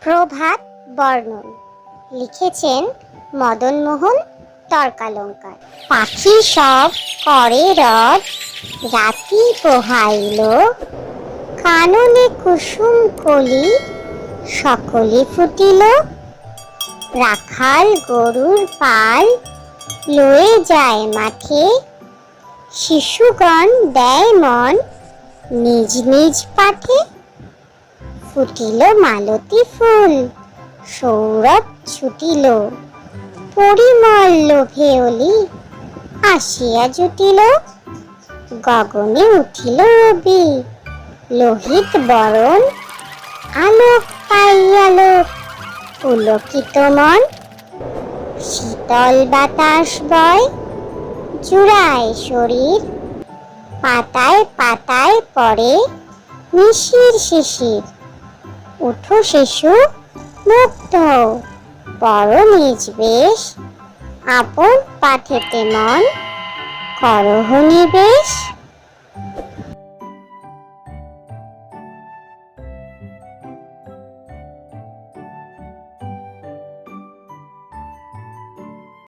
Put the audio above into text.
প্রভাত বর্ণন লিখেছেন মদনমোহন তর্কালঙ্কার। পাখি সব করে রব রাতি পোহাইল। কাননে কুসুম কলি, সকলে ফুটিল। রাখাল গরুর পাল লয়ে যায় মাঠে। শিশুগণ দেয় মন নিজ নিজ পাঠে। ফুটিল মালতী ফুল, সৌরভ ছুটিল। পরিমল লোভে অলি আসিয়া জুটিল। গগনে উঠিল রবি, লোহিত বরণ আলোক পাইয়ালোক পুলকিত মন শীতল বাতাস বয়, জুড়ায় শরীর পাতায় পাতায় পড়ে মিশির শিশির। উঠো শিশু মুক্ত পর নিজ বেশ আপন পাঠেতে মন। করহ নিবেশ